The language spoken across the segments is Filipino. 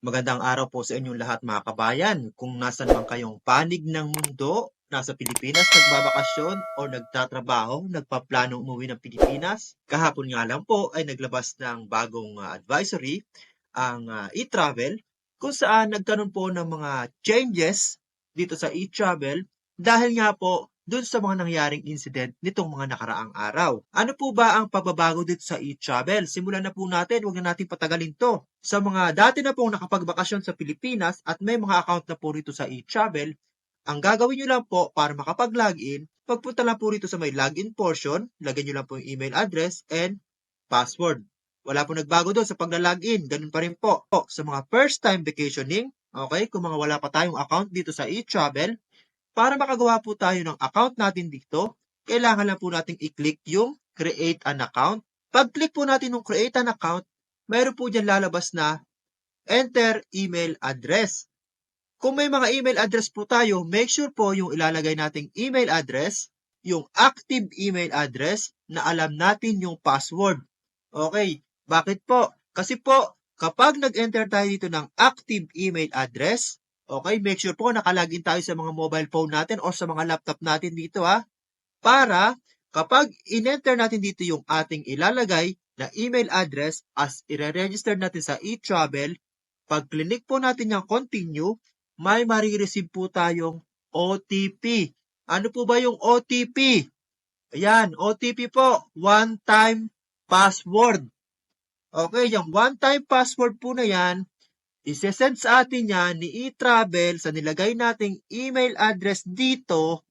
Magandang araw po sa inyong lahat mga kabayan. Kung nasan man kayong panig ng mundo, nasa Pilipinas nagbabakasyon o nagtatrabaho, nagpaplano umuwi ng Pilipinas, kahapon nga lang po ay naglabas ng bagong ah, advisory ang ah, e-travel kung saan nagkaroon po ng mga changes dito sa e-travel dahil nga po dun sa mga nangyaring incident nitong mga nakaraang araw. Ano po ba ang pagbabago dito sa e-travel? Simulan na po natin, huwag na natin patagalin to. Sa mga dati na pong nakapagbakasyon sa Pilipinas at may mga account na po rito sa e-travel, ang gagawin nyo lang po para makapag-login, pagpunta lang po rito sa may login portion, lagyan nyo lang po yung email address and password. Wala po nagbago doon sa pagla-login, ganun pa rin po. Sa mga first time vacationing, okay, kung mga wala pa tayong account dito sa e-travel, para makagawa po tayo ng account natin dito, kailangan lang po nating i-click yung create an account. Pag-click po natin yung create an account, mayroon po dyan lalabas na enter email address. Kung may mga email address po tayo, make sure po yung ilalagay nating email address, yung active email address na alam natin yung password. Okay, bakit po? Kasi po, kapag nag-enter tayo dito ng active email address, okay, make sure po nakalagin tayo sa mga mobile phone natin o sa mga laptop natin dito ha, para kapag in-enter natin dito yung ating ilalagay na email address as i-register natin sa e-travel, pag click po natin yung continue, may marireceive po tayong OTP. Ano po ba yung OTP? Ayan, OTP po, one-time password. Okay, yung one-time password po na yan, isesend sa atin yan ni e-travel sa nilagay nating email address dito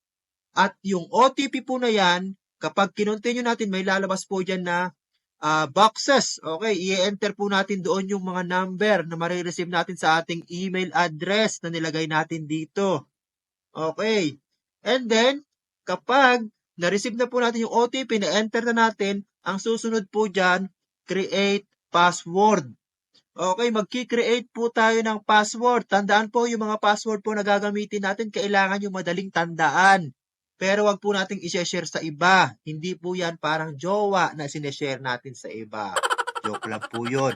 at yung OTP po na yan, kapag kinontinue natin, may lalabas po dyan na ah, boxes. Okay, i-enter po natin doon yung mga number na marireceive natin sa ating email address na nilagay natin dito. Okay. And then, kapag na-receive na po natin yung OTP, na-enter na natin, ang susunod po dyan, create password. Okay, magki-create po tayo ng password. Tandaan po yung mga password po na gagamitin natin, kailangan yung madaling tandaan. Pero wag po nating i-share sa iba. Hindi po yan parang jowa na sineshare natin sa iba. Joke lang po yun.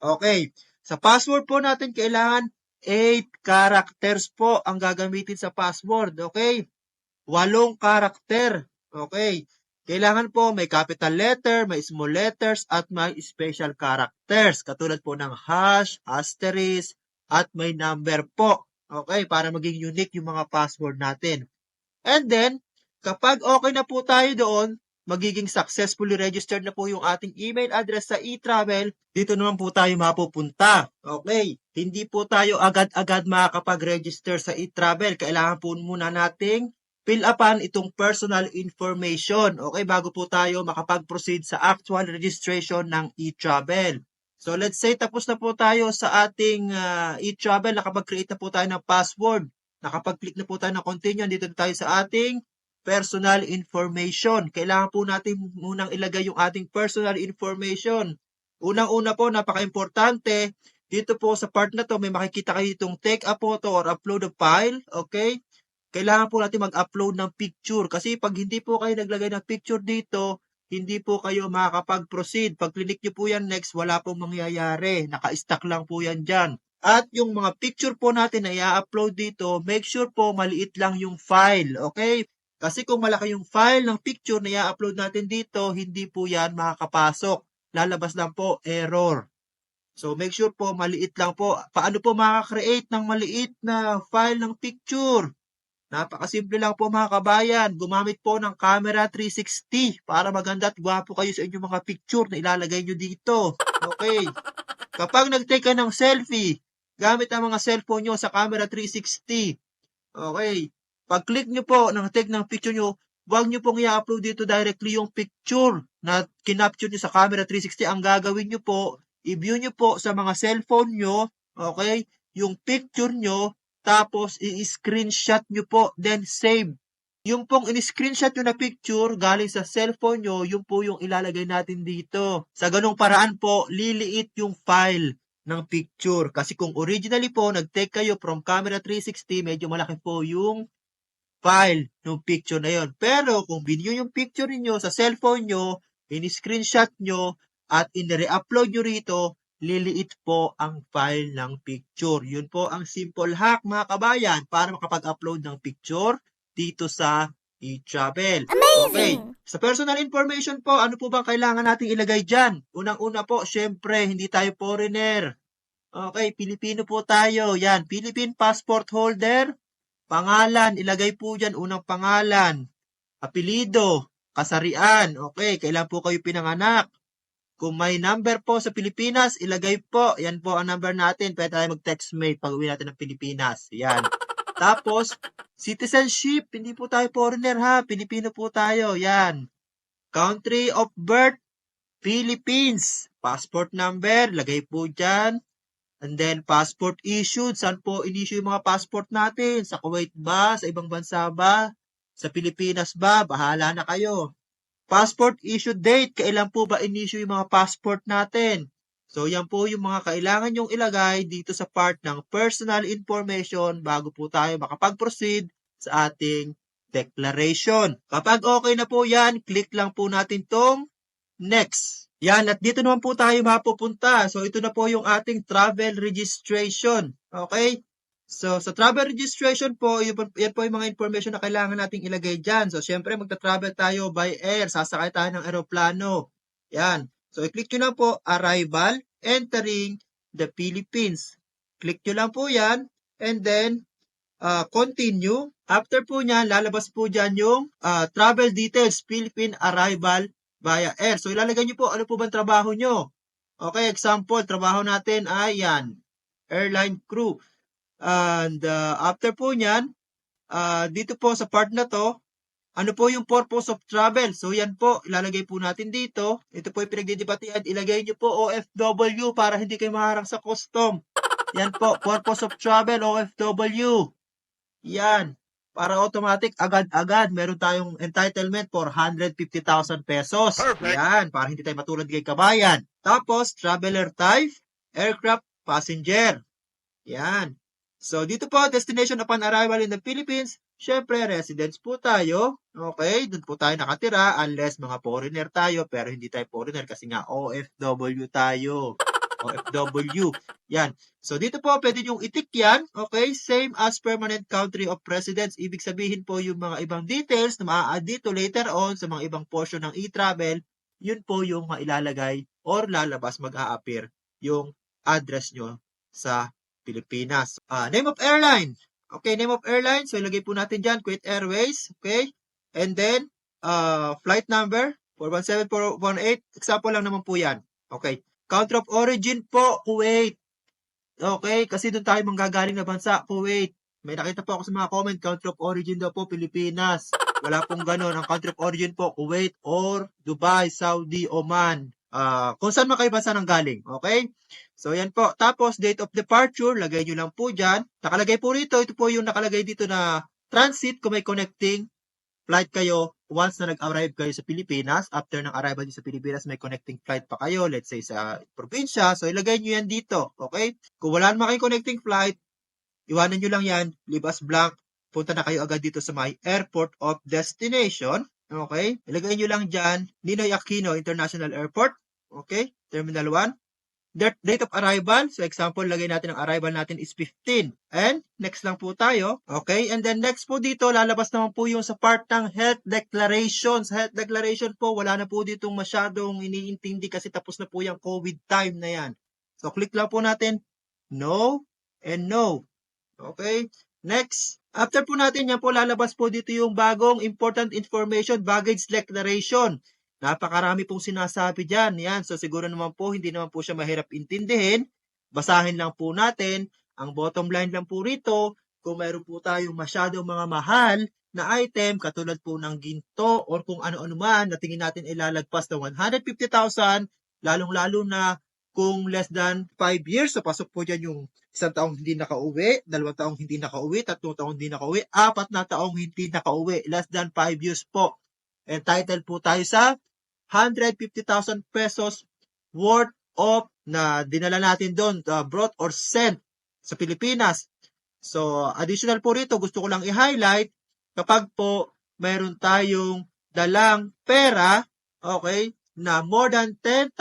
Okay, sa password po natin kailangan 8 characters po ang gagamitin sa password. Okay, walong karakter. Okay, kailangan po may capital letter, may small letters, at may special characters. Katulad po ng hash, asterisk, at may number po. Okay, para maging unique yung mga password natin. And then, kapag okay na po tayo doon, magiging successfully registered na po yung ating email address sa e-travel, dito naman po tayo mapupunta. Okay, hindi po tayo agad-agad makakapag-register sa e-travel. Kailangan po muna nating fill upan itong personal information. Okay, bago po tayo makapag-proceed sa actual registration ng e-travel. So let's say tapos na po tayo sa ating ah, e-travel, nakapag-create na po tayo ng password, nakapag-click na po tayo ng continue, dito na tayo sa ating personal information. Kailangan po natin munang ilagay yung ating personal information. Unang-una po, napaka-importante, dito po sa part na to, may makikita kayo itong take a photo or upload a file, okay? Kailangan po natin mag-upload ng picture kasi pag hindi po kayo naglagay ng picture dito, hindi po kayo makakapag-proceed. Pag click nyo po yan next, wala pong mangyayari. Naka-stack lang po yan dyan. At yung mga picture po natin na i-upload dito, make sure po maliit lang yung file, okay? Kasi kung malaki yung file ng picture na i-upload natin dito, hindi po yan makakapasok. Lalabas lang po error. So make sure po maliit lang po. Paano po makaka-create ng maliit na file ng picture? Napakasimple lang po mga kabayan. Gumamit po ng camera 360 para maganda at gwapo kayo sa inyong mga picture na ilalagay nyo dito. Okay. Kapag nag-take ka ng selfie, gamit ang mga cellphone nyo sa camera 360. Okay. Pag-click nyo po ng take ng picture nyo, huwag nyo pong i-upload dito directly yung picture na kinapture nyo sa camera 360. Ang gagawin nyo po, i-view nyo po sa mga cellphone nyo, okay, yung picture nyo, tapos i-screenshot nyo po, then save. Yung pong in-screenshot nyo na picture galing sa cellphone nyo, yung po yung ilalagay natin dito. Sa ganung paraan po, liliit yung file ng picture. Kasi kung originally po, nag-take kayo from camera 360, medyo malaki po yung file ng picture na yon. Pero kung binyo yung picture niyo sa cellphone nyo, in-screenshot nyo, at in-re-upload nyo rito, liliit po ang file ng picture. Yun po ang simple hack mga kabayan para makapag-upload ng picture dito sa e-travel. Okay. Amazing! Sa personal information po, ano po bang kailangan nating ilagay dyan? Unang-una po, syempre, hindi tayo foreigner. Okay, Pilipino po tayo. Yan, Philippine passport holder. Pangalan, ilagay po dyan unang pangalan. Apelido, kasarian. Okay, kailan po kayo pinanganak? Kung may number po sa Pilipinas, ilagay po. Yan po ang number natin. Pwede tayo mag-textmate pag uwi natin ng Pilipinas. Yan. Tapos, citizenship. Hindi po tayo foreigner ha. Pilipino po tayo. Yan. Country of birth, Philippines. Passport number, lagay po dyan. And then, passport issued. Saan po in-issue yung mga passport natin? Sa Kuwait ba? Sa ibang bansa ba? Sa Pilipinas ba? Bahala na kayo. Passport issue date. Kailan po ba in-issue yung mga passport natin? So, yan po yung mga kailangan yung ilagay dito sa part ng personal information bago po tayo makapag-proceed sa ating declaration. Kapag okay na po yan, click lang po natin tong next. Yan, at dito naman po tayo mapupunta. So, ito na po yung ating travel registration. Okay? So, sa travel registration po, yan po yung mga information na kailangan nating ilagay dyan. So, syempre, magta-travel tayo by air. Sasakay tayo ng aeroplano. Yan. So, i-click nyo lang po, arrival, entering the Philippines. Click nyo lang po yan. And then, uh, continue. After po niyan, lalabas po dyan yung uh, travel details, Philippine arrival via air. So, ilalagay nyo po, ano po bang trabaho nyo? Okay, example, trabaho natin ay yan, airline crew. And uh, after po niyan, uh, dito po sa part na to, ano po yung purpose of travel? So, yan po, ilalagay po natin dito. Ito po yung pinagdidebatihan. Ilagay nyo po OFW para hindi kayo maharang sa custom. Yan po, purpose of travel, OFW. Yan. Para automatic, agad-agad, meron tayong entitlement for 150,000 pesos. Perfect. Yan, para hindi tayo matulad kay kabayan. Tapos, traveler type, aircraft passenger. Yan. So, dito po, destination upon arrival in the Philippines, syempre, residence po tayo. Okay, doon po tayo nakatira unless mga foreigner tayo, pero hindi tayo foreigner kasi nga OFW tayo. OFW. Yan. So, dito po, pwede yung itik yan. Okay, same as permanent country of residence. Ibig sabihin po yung mga ibang details na maa-add dito later on sa mga ibang portion ng e-travel, yun po yung mailalagay or lalabas mag-a-appear yung address nyo sa Pilipinas. Ah, name of airline. Okay, name of airline. So, ilagay po natin dyan, Kuwait Airways. Okay. And then, uh, flight number, 417418. Example lang naman po yan. Okay. Country of origin po, Kuwait. Okay, kasi doon tayo manggagaling na bansa, Kuwait. May nakita po ako sa mga comment, country of origin daw po, Pilipinas. Wala pong ganon. Ang country of origin po, Kuwait or Dubai, Saudi, Oman. Ah, kung saan man kayo bansa nang galing. Okay? So, yan po. Tapos, date of departure, lagay nyo lang po dyan. Nakalagay po rito, ito po yung nakalagay dito na transit kung may connecting flight kayo once na nag-arrive kayo sa Pilipinas. After ng arrival nyo sa Pilipinas, may connecting flight pa kayo, let's say sa probinsya. So, ilagay nyo yan dito. Okay? Kung wala naman kayong connecting flight, iwanan nyo lang yan, leave as blank. Punta na kayo agad dito sa my airport of destination. Okay? Ilagay nyo lang dyan, Ninoy Aquino International Airport. Okay? Terminal 1. Date, of arrival. So, example, lagay natin ang arrival natin is 15. And, next lang po tayo. Okay? And then, next po dito, lalabas naman po yung sa part ng health declaration. Sa health declaration po, wala na po ditong masyadong iniintindi kasi tapos na po yung COVID time na yan. So, click lang po natin, no and no. Okay? Next. After po natin, yan po lalabas po dito yung bagong important information, baggage declaration. Napakarami pong sinasabi dyan. Yan. So, siguro naman po, hindi naman po siya mahirap intindihin. Basahin lang po natin. Ang bottom line lang po rito, kung meron po tayong masyadong mga mahal na item, katulad po ng ginto or kung ano-ano man, na tingin natin ilalagpas ng 150,000, lalong-lalo na kung less than 5 years, so pasok po dyan yung isang taong hindi nakauwi, dalawang taong hindi nakauwi, tatlong taong hindi nakauwi, apat na taong hindi nakauwi, less than 5 years po. Entitled po tayo sa 150,000 pesos worth of na dinala natin doon, uh, brought or sent sa Pilipinas. So, additional po rito, gusto ko lang i-highlight, kapag po mayroon tayong dalang pera, okay, na more than $10,000,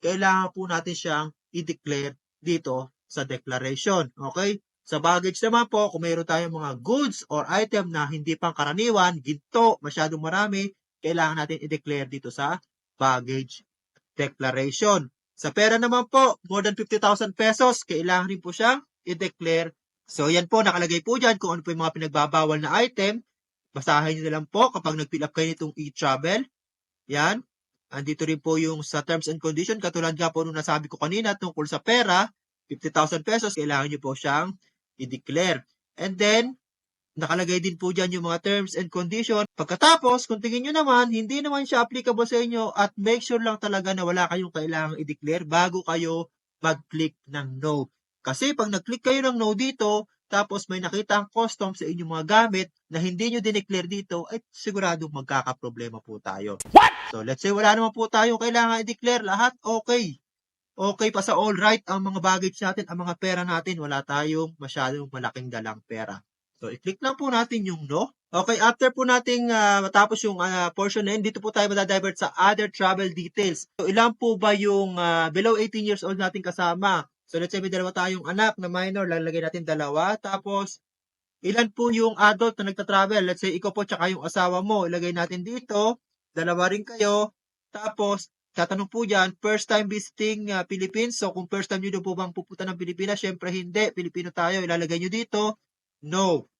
kailangan po natin siyang i-declare dito sa declaration. Okay? Sa baggage naman po, kung mayroon tayong mga goods or item na hindi pang karaniwan, ginto, masyadong marami, kailangan natin i-declare dito sa baggage declaration. Sa pera naman po, more than 50,000 pesos, kailangan rin po siyang i-declare. So, yan po, nakalagay po dyan kung ano po yung mga pinagbabawal na item. Basahin nyo na lang po kapag nag-fill up kayo nitong e-travel. Yan. Andito rin po yung sa terms and condition, katulad nga po nung nasabi ko kanina tungkol sa pera, 50,000 pesos, kailangan nyo po siyang i-declare. And then, nakalagay din po dyan yung mga terms and condition. Pagkatapos, kung tingin nyo naman, hindi naman siya applicable sa inyo at make sure lang talaga na wala kayong kailangang i-declare bago kayo mag-click ng no. Kasi pag nag-click kayo ng no dito, tapos may nakita ang custom sa inyong mga gamit na hindi nyo dineclare dito, ay siguradong magkakaproblema po tayo. So, let's say wala naman po tayo kailangan i-declare. Lahat okay. Okay pa sa all right ang mga baggage natin, ang mga pera natin. Wala tayong masyadong malaking dalang pera. So, i-click lang po natin yung no. Okay, after po nating ah, matapos yung ah, portion na yun, dito po tayo madadivert sa other travel details. So, ilan po ba yung ah, below 18 years old natin kasama? So, let's say may dalawa tayong anak na minor, lalagay natin dalawa. Tapos, ilan po yung adult na nagta-travel? Let's say, ikaw po tsaka yung asawa mo, ilagay natin dito. Dalawa rin kayo. Tapos, tatanong po dyan, first time visiting ah, Philippines. So, kung first time nyo po bang pupunta ng Pilipinas, syempre hindi. Pilipino tayo, ilalagay nyo dito. No.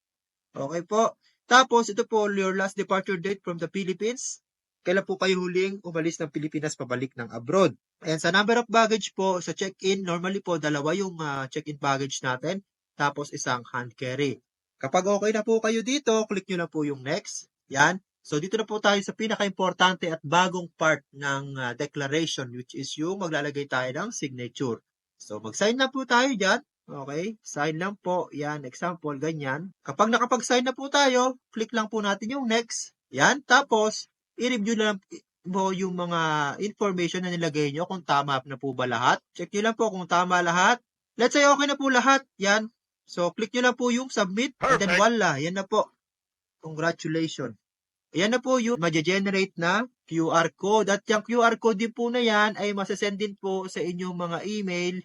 Okay po. Tapos, ito po, your last departure date from the Philippines. Kailan po kayo huling umalis ng Pilipinas pabalik ng abroad? And sa number of baggage po, sa check-in, normally po, dalawa yung ah, check-in baggage natin. Tapos, isang hand carry. Kapag okay na po kayo dito, click nyo lang po yung next. Yan. So, dito na po tayo sa pinaka-importante at bagong part ng ah, declaration, which is yung maglalagay tayo ng signature. So, mag-sign na po tayo dyan. Okay, sign lang po. Yan, example, ganyan. Kapag nakapag-sign na po tayo, click lang po natin yung next. Yan, tapos, i-review lang mo yung mga information na nilagay nyo kung tama na po ba lahat. Check nyo lang po kung tama lahat. Let's say okay na po lahat. Yan. So, click nyo lang po yung submit. And then, voila. Yan na po. Congratulations. Yan na po yung ma-generate na QR code. At yung QR code din po na yan ay masasend din po sa inyong mga email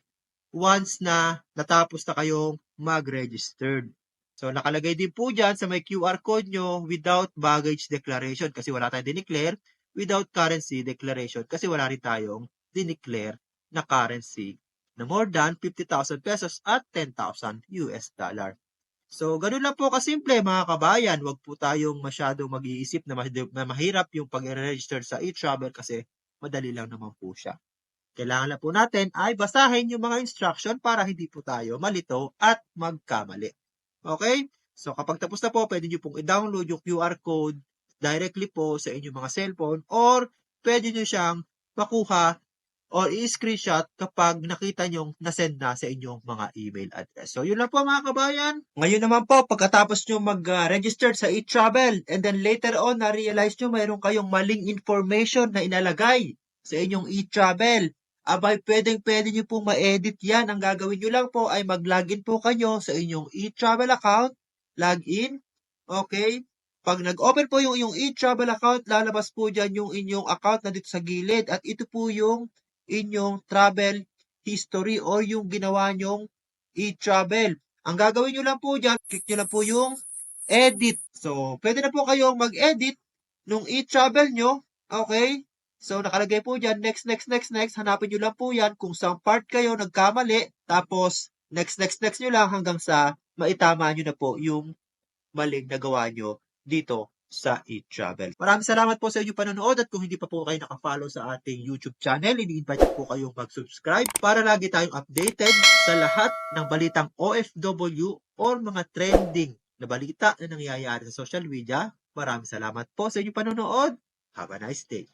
once na natapos na kayong mag-registered. So, nakalagay din po dyan sa may QR code nyo without baggage declaration kasi wala tayong dineclare, without currency declaration kasi wala rin tayong dineclare na currency na more than 50,000 pesos at 10,000 US dollar. So, ganun lang po kasimple mga kabayan. Huwag po tayong masyadong mag-iisip na, mahid- na mahirap yung pag-register sa e-travel kasi madali lang naman po siya. Kailangan lang po natin ay basahin yung mga instruction para hindi po tayo malito at magkamali. Okay? So, kapag tapos na po, pwede nyo pong i-download yung QR code directly po sa inyong mga cellphone or pwede nyo siyang makuha or i-screenshot kapag nakita nyo na-send na sa inyong mga email address. So, yun lang po mga kabayan. Ngayon naman po, pagkatapos nyo mag-register sa e-travel and then later on, na-realize nyo mayroon kayong maling information na inalagay sa inyong e-travel. Abay, pwedeng pwede nyo pong ma-edit yan. Ang gagawin nyo lang po ay mag-login po kayo sa inyong e-travel account. Login. Okay. Pag nag-open po yung inyong e-travel account, lalabas po dyan yung inyong account na dito sa gilid. At ito po yung inyong travel history or yung ginawa nyong e-travel. Ang gagawin nyo lang po dyan, click nyo lang po yung edit. So, pwede na po kayong mag-edit nung e-travel nyo. Okay? So, nakalagay po dyan, next, next, next, next. Hanapin nyo lang po yan kung saan part kayo nagkamali. Tapos, next, next, next nyo lang hanggang sa maitama nyo na po yung maling nagawa nyo dito sa e-travel. Maraming salamat po sa inyong panonood at kung hindi pa po kayo nakafollow sa ating YouTube channel, ini-invite po kayong mag-subscribe para lagi tayong updated sa lahat ng balitang OFW or mga trending na balita na nangyayari sa social media. Maraming salamat po sa inyong panonood. Have a nice day.